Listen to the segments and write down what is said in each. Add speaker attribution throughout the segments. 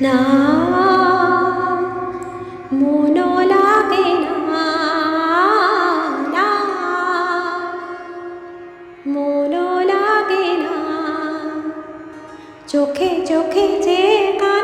Speaker 1: না মনো লাগে না না। মনো লাগে না। চোখে চোখে যে কাদা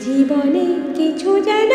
Speaker 1: জীবনে কিছু যেন